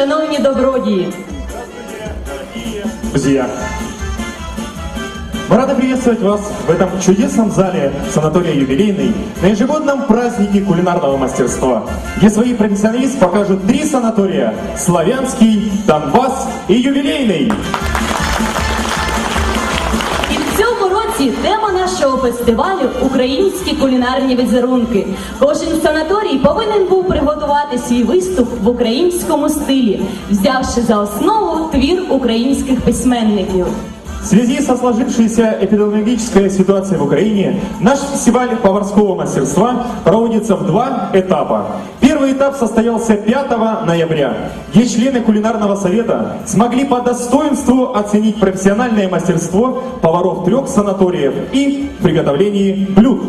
день, шановні добродії! Друзья, мы рады приветствовать вас в этом чудесном зале санатория «Юбилейный» на ежегодном празднике кулинарного мастерства, где свои профессионалисты покажут три санатория – Славянский, Донбасс и Юбилейный. Році тема нашого фестивалю українські кулінарні візерунки. Кожен санаторій повинен був приготувати свій виступ в українському стилі, взявши за основу твір українських письменників. В связи со сложившейся эпидемиологической ситуацией в Украине, наш фестиваль поварского мастерства проводится в два этапа. Первый этап состоялся 5 ноября, где члены кулинарного совета смогли по достоинству оценить профессиональное мастерство поваров трех санаториев и в приготовлении блюд.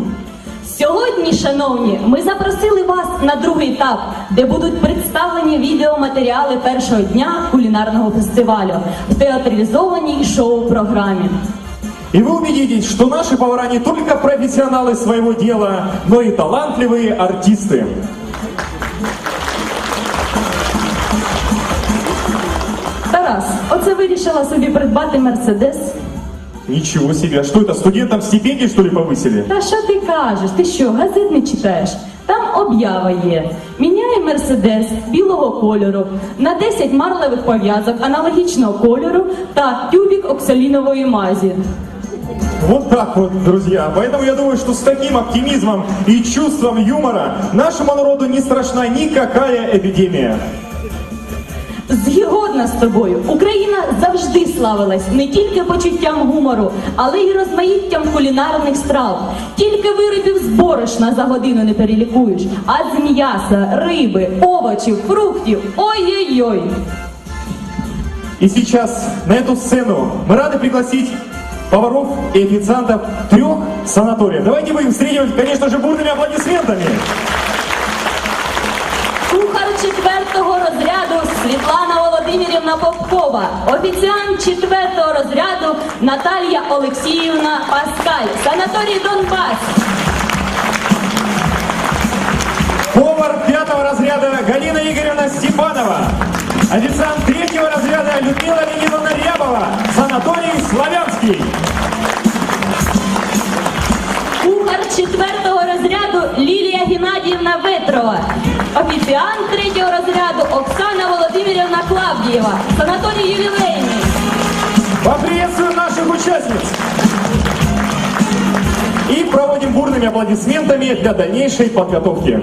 Сьогодні, шановні, ми запросили вас на другий етап, де будуть представлені відеоматеріали першого дня кулінарного фестивалю в театралізованій шоу-програмі. И вы убедитесь, что наши повара не только профессионалы своего дела, но и талантливые артисты. Тарас, оце вирішила собі придбати мерседес. Ничего себе, а что это, студентам стипендии что ли повысили? Та що ти кажеш? Ти що, газет не читаєш? Там об'ява є. Міняє мерседес білого кольору на 10 марлевих пов'язок аналогічного кольору та тюбік оксалінової мазі. Вот так вот, друзья. Поэтому я думаю, что с таким оптимизмом и чувством юмора нашему народу не страшна никакая эпидемия. Згодна з тобою, Україна завжди славилась не тільки почуттям гумору, але й розмаїттям кулінарних страв. Тільки виробів з борошна за годину не перелікуєш, а з м'яса, риби, овочів, фруктів. Ой-ой-ой. И сейчас на эту сцену мы рады пригласить поваров и официантов трех санаториев. Давайте будем встретить, конечно же, бурными аплодисментами. Володимирівна Попкова. Офіціант четвертого розряду Наталія Олексіївна Паскаль. Санаторій Донбас. Повар пятого разряда Галина Игоревна Степанова. Официант третьего разряда Людмила Леонидовна Рябова. Санаторий Славянский. Кухар четвертого розряду Лілія Геннадіївна Ветрова. Офіціант третього розряду Оксана Володимирівна Клавдієва. Санаторій ювілейний. Поприветствуем наших участниц. И проводим бурными аплодисментами для дальнейшей подготовки.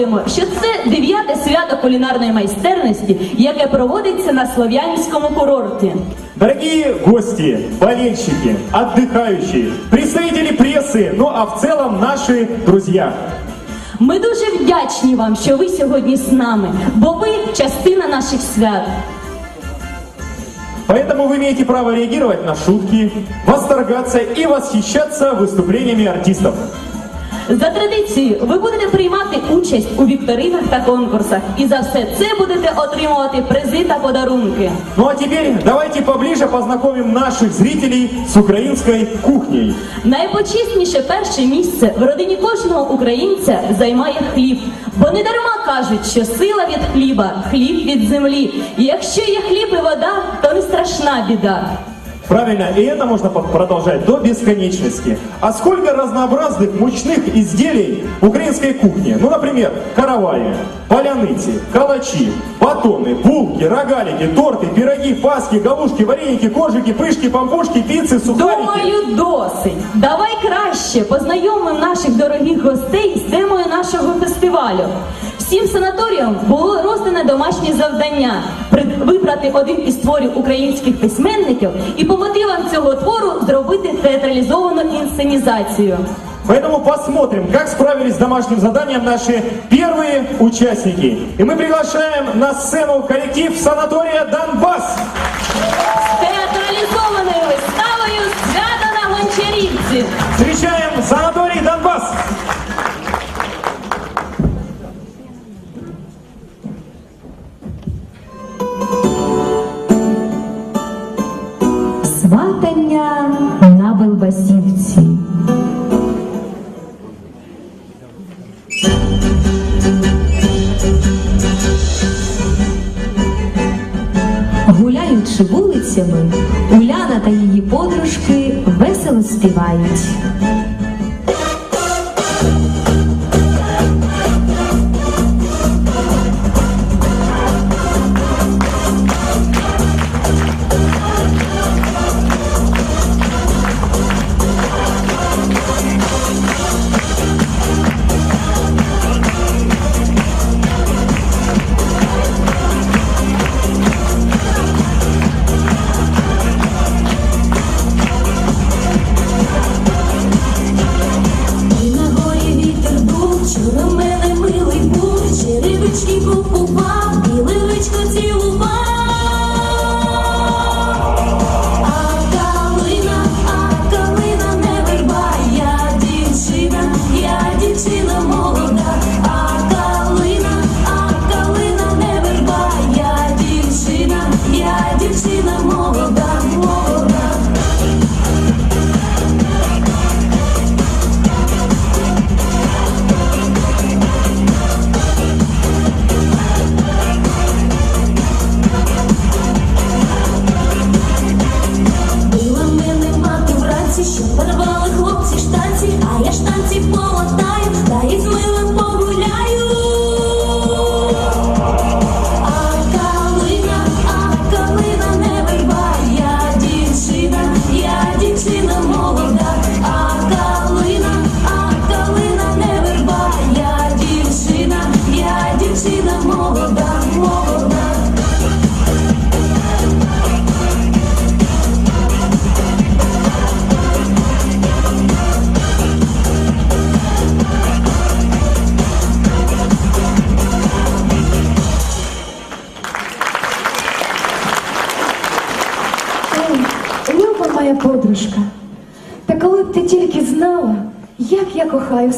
нагадуємо, що це дев'яте свято кулінарної майстерності, яке проводиться на слов'янському курорті. Дорогие гости, болельщики, отдыхающие, представители прессы, ну а в целом наши друзья. Ми дуже вдячні вам, що ви сьогодні з нами, бо ви частина наших свят. Поэтому вы имеете право реагировать на шутки, восторгаться и восхищаться выступлениями артистов. За традицією, ви будете приймати участь у вікторинах та конкурсах, і за все це будете отримувати призи та подарунки. Ну а теперь давайте поближе познакомим наших зрителей с украинской кухней. Найпочесніше перше місце в родині кожного українця займає хліб, бо не дарма кажуть, що сила від хліба, хліб від землі. І якщо є хліб і вода, то не страшна біда. Правильно, и это можно по- продолжать до бесконечности. А сколько разнообразных мучных изделий в украинской кухне? Ну, например, караваи, поляныти, калачи, батоны, булки, рогалики, торты, пироги, паски, галушки, вареники, коржики, пышки, помпушки, пиццы, сухарики. Думаю, досить. Давай краще познайомимо наших дорогих гостей з темою нашого фестивалю. Всім санаторіям було роздане домашнє завдання при- вибрати один із творів українських письменників і по мотивам цього твору зробити театралізовану інсценізацію. Поэтому посмотрим, как справились с домашним заданием наши первые участники. И мы приглашаем на сцену коллектив санатория Донбасс. З театралізованою виставою свята на гончарівці. Встречаем санаторий Донбасс. дня на Белбасівці. Гуляючи вулицями, Уляна та її подружки весело співають.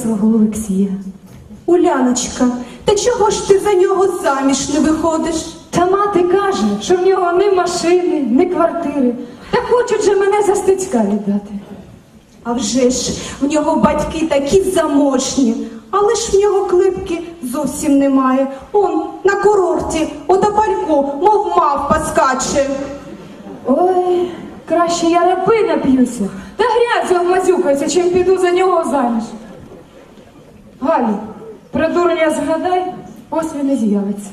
Свого Олексія. Уляночка, та чого ж ти за нього заміж не виходиш? Та мати каже, що в нього ні машини, ні квартири. Та хочуть же мене за стецька віддати. А вже ж в нього батьки такі заможні, але ж в нього клипки зовсім немає. Он на курорті, отопалько, мов мавпа скаче. Ой, краще я рапи нап'юся, та грязю обмазюкаюся, чим піду за нього заміж. Галю, про дурня згадай, ось він і з'явиться.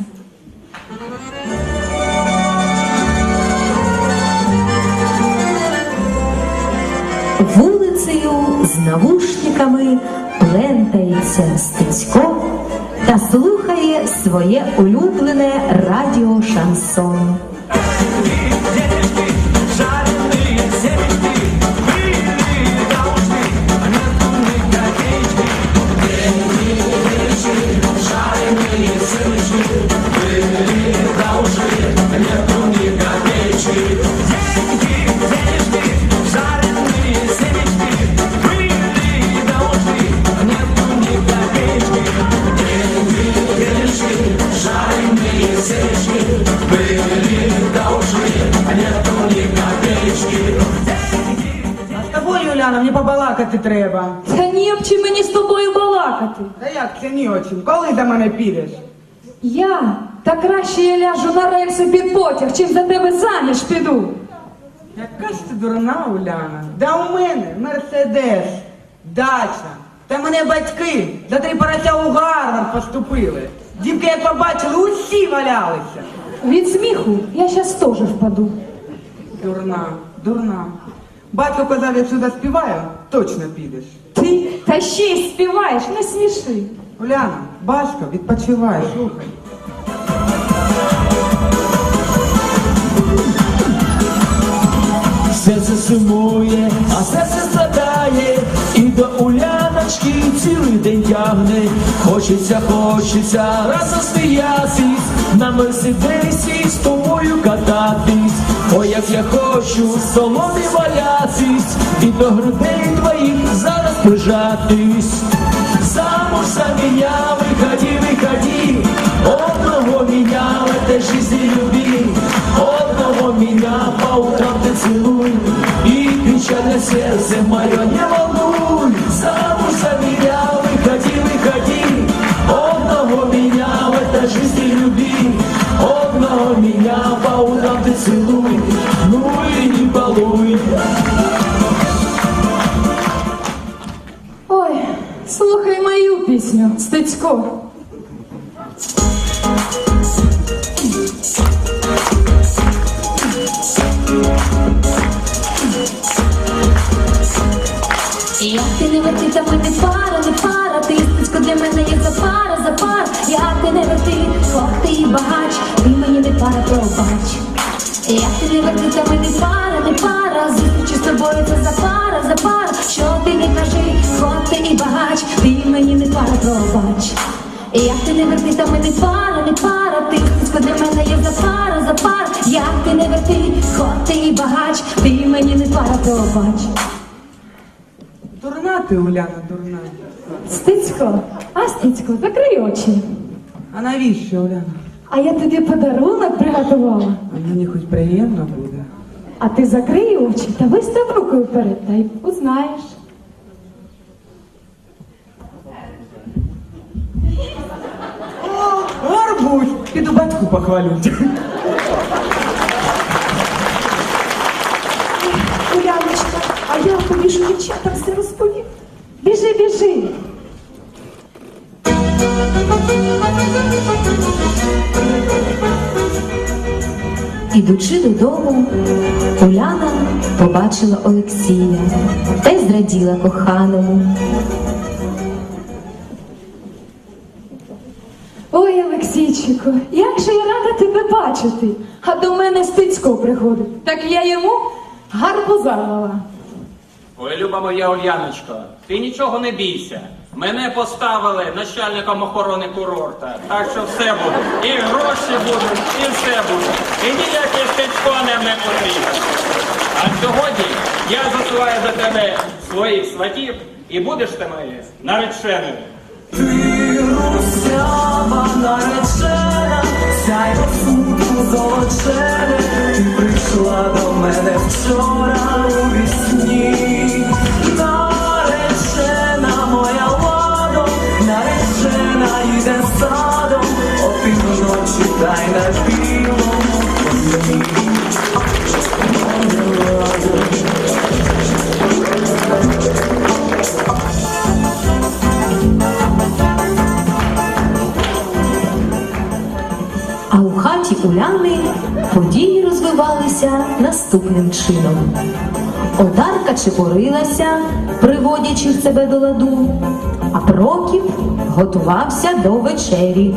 Вулицею з навушниками плентається Стецько та слухає своє улюблене радіо шансон. Підеш? Я та краще я ляжу на рельси під потяг, чим за тебе заміж піду. Яка ж ти дурна, Уляна? Да у мене мерседес, дача. Та мене батьки за три порося у Гарвард поступили. Дівки, як побачили, усі валялися. Від сміху я щас теж впаду. Дурна, дурна. Батько казав, якщо заспіваю, точно підеш. Ти та ще й співаєш, не сміши. Уляна, батько, відпочивай, слухай. Серце сумує, а серце страдає, і до Уляночки цілий день тягне. Хочеться, хочеться разом сміятись, на мерседесі з тобою кататись. Ой, як я хочу з соломи валятись, і до грудей твоїх зараз прижатись. Замуж за меня выходи, выходи, одного меня в этой жизни люби, одного меня по утрам ты целуй, и печальное сердце мое не пара, пробач. Як ти не верти, та ми не пара, не пара, зустрічі з тобою це за пара, за пар. Що ти не кажи, хлоп ти і багач, ти мені не пара, пробач. Як ти не верти, та ми не пара, не пара, ти стицько для мене є за пара, за пар. Як ти не верти, хлоп ти і багач, ти мені не пара, пробач. Дурна ти, Уляна, дурна. Стецько, а Стецько, закрий очі. А навіщо, Уляна? А я тобі подарунок приготувала. А мені хоч приємно буде. А ти закрий очі та вистав рукою вперед, та й узнаєш. О, гарбуз! Піду батьку похвалю. Уляночка, а я тобі ж дівчатам все розповім. Біжи, біжи. Ідучи додому, Уляна побачила Олексія та й зраділа коханому. Ой, Олексійчику, як же я рада тебе бачити. А до мене Стецько приходить. Так я йому гарбуза дала. Ой, люба моя Ульяночко, ти нічого не бійся. Мене поставили начальником охорони курорта. Так що все буде. І гроші будуть, і все буде. І ніяке стечко не потрібно. А сьогодні я засилаю до тебе своїх сватів і будеш ти моєю нареченою. Ти русява наречена, сяйво сутку золочене, ти прийшла до мене вчора у вісні. Садом, о півночі та й на білому коні. А у хаті Уляни події розвивалися наступним чином. Одарка чепурилася, приводячи себе до ладу, а Прокіп готувався до вечері.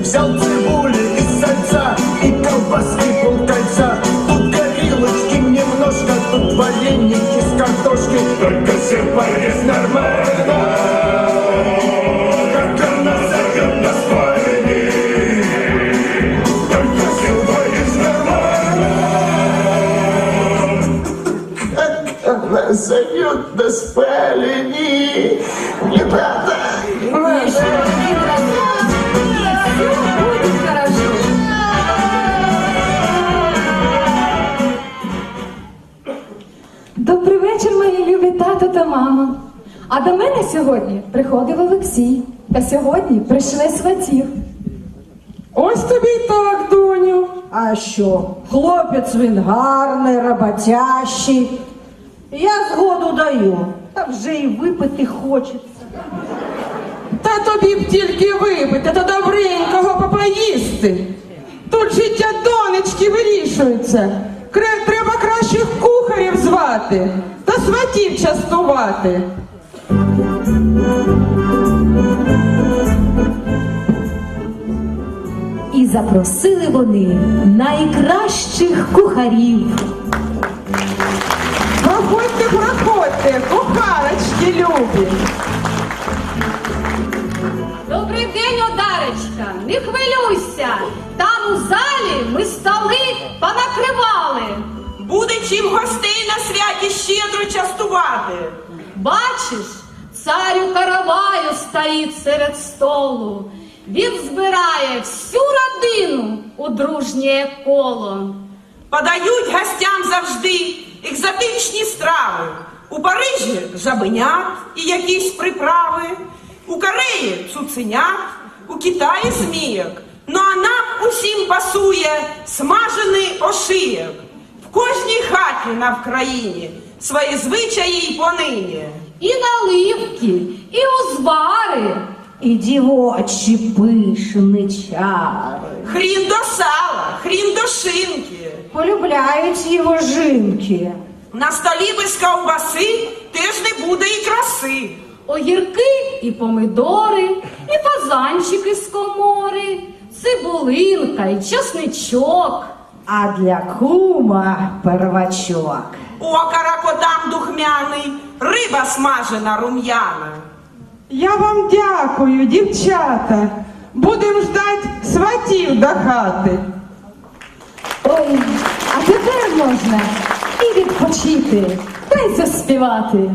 Взял цибули и сальца, и колбаски полкольца. Тут горилочки немножко, тут вареники с картошкой. Только все сюрприз нормально, А до мене сьогодні приходив Олексій. Та сьогодні прийшли сватів. Ось тобі й так, доню. А що, хлопець він гарний, роботящий. Я згоду даю, та вже й випити хочеться. Та тобі б тільки випити, та добренького попоїсти. Тут життя донечки вирішується. Треба кращих кухарів звати та сватів частувати. І запросили вони найкращих кухарів. Проходьте, проходьте, кухарочки любі. Добрий день, Одаречка, не хвилюйся. Там у залі ми столи понакривали. Буде чим гостей на святі щедро частувати. Бачиш, царю караваю стоїть серед столу. Він збирає всю родину у дружнє коло. Подають гостям завжди екзотичні страви. У Парижі жабенят і якісь приправи, у Кореї цуценят, у Китаї змієк. Ну а нам усім пасує смажений ошиєк. В кожній хаті на Вкраїні свої звичаї й понині. І наливки, і узвари. І дівочі пишничари. Хрін до сала, хрін до шинки. Полюбляють його жінки. На столі без ковбаси теж не буде і краси. Огірки і помидори, і фазанчики з комори, цибулинка і чесничок. А для кума первачок. Окара кодам духмяний, риба смажена рум'яна. Я вам дякую, дівчата. Будем ждать сватів до хати. Ой, а тепер можна і відпочити, та й заспівати.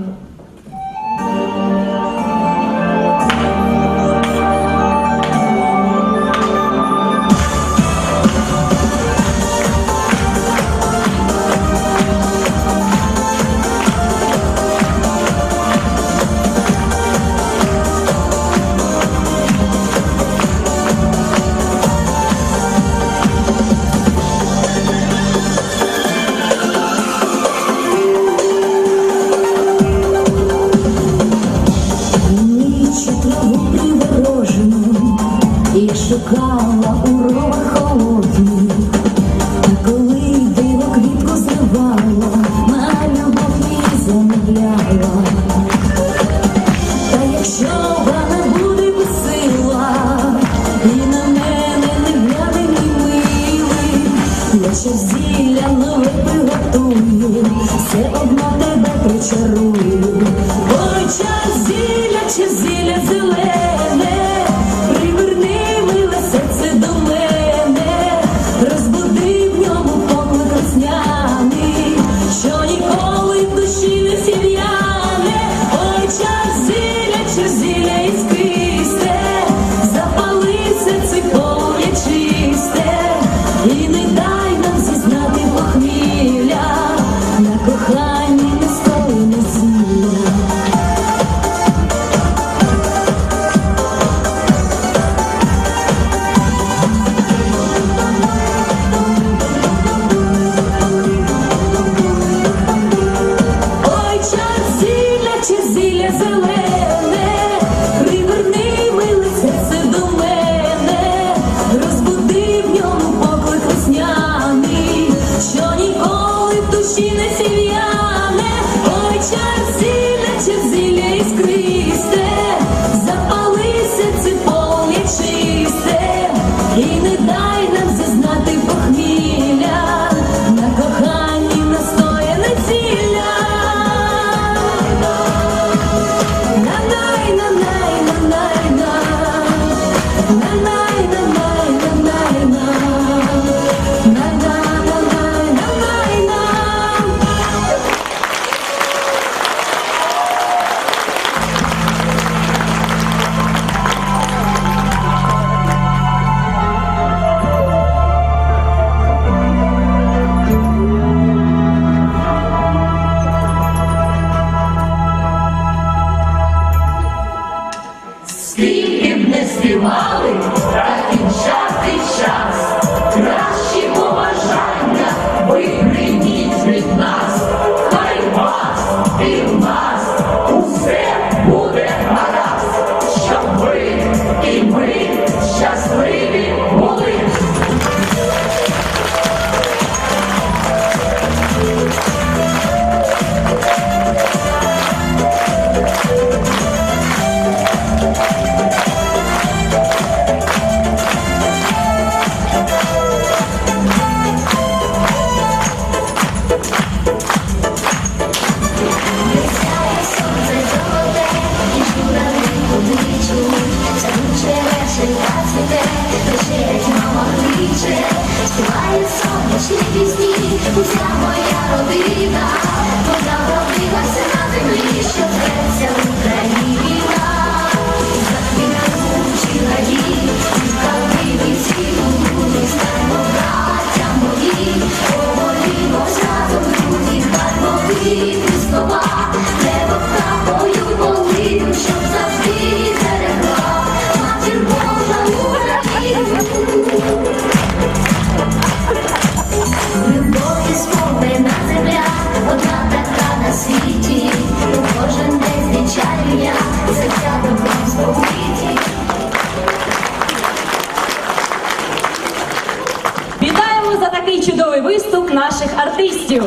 Артистів.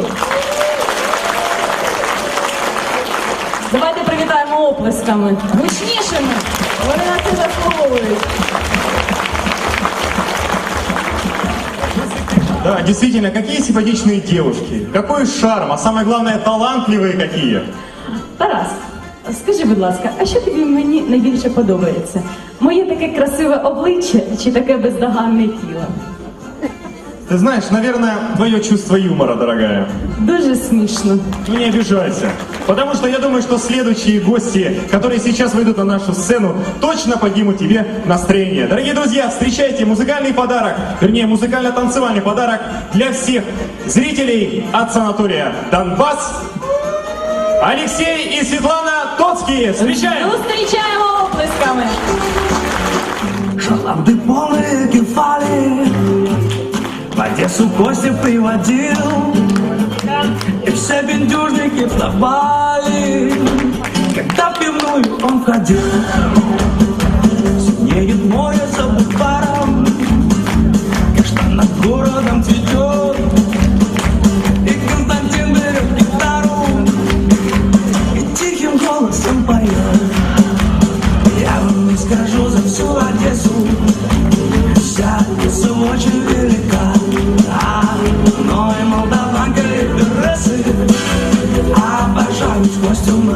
Давайте привітаємо оплесками. Гучнішими. Вони на це заслуговують. Да, действительно, какие симпатичные девушки, какой шарм, а самое главное, талантливые какие. Тарас, скажи, будь ласка, а що тобі мені найбільше подобається? Моє таке красиве обличчя чи таке бездоганне тіло? Ты знаешь, наверное, твое чувство юмора, дорогая. Дуже смішно. Ну не обижайся. Потому что я думаю, что следующие гости, которые сейчас выйдут на нашу сцену, точно поднимут тебе настроение. Дорогие друзья, встречайте музыкальный подарок, вернее, музыкально-танцевальный подарок для всех зрителей от санатория Донбасс. Алексей и Светлана Тоцкие. Встречаем! Зустрічаємо оплесками. Шаланды полные кефали в Одессу Костя приводил. И все бендюжники вставали. Когда в пивную он входил Синеет море за паром Что над городом цветет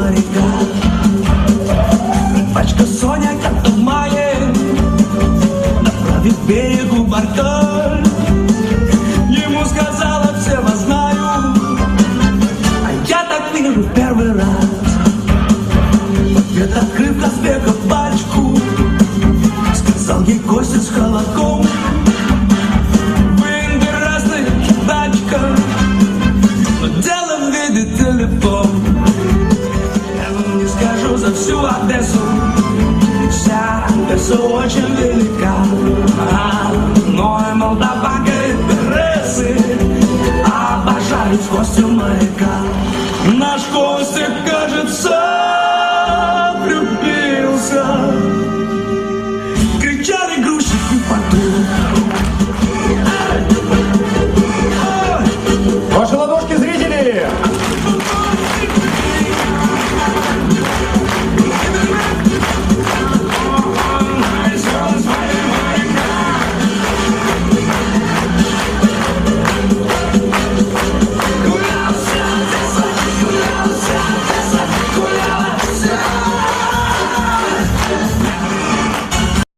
Моряка Пачка Соня, как в мае Направив к берегу борта Костюм маяка.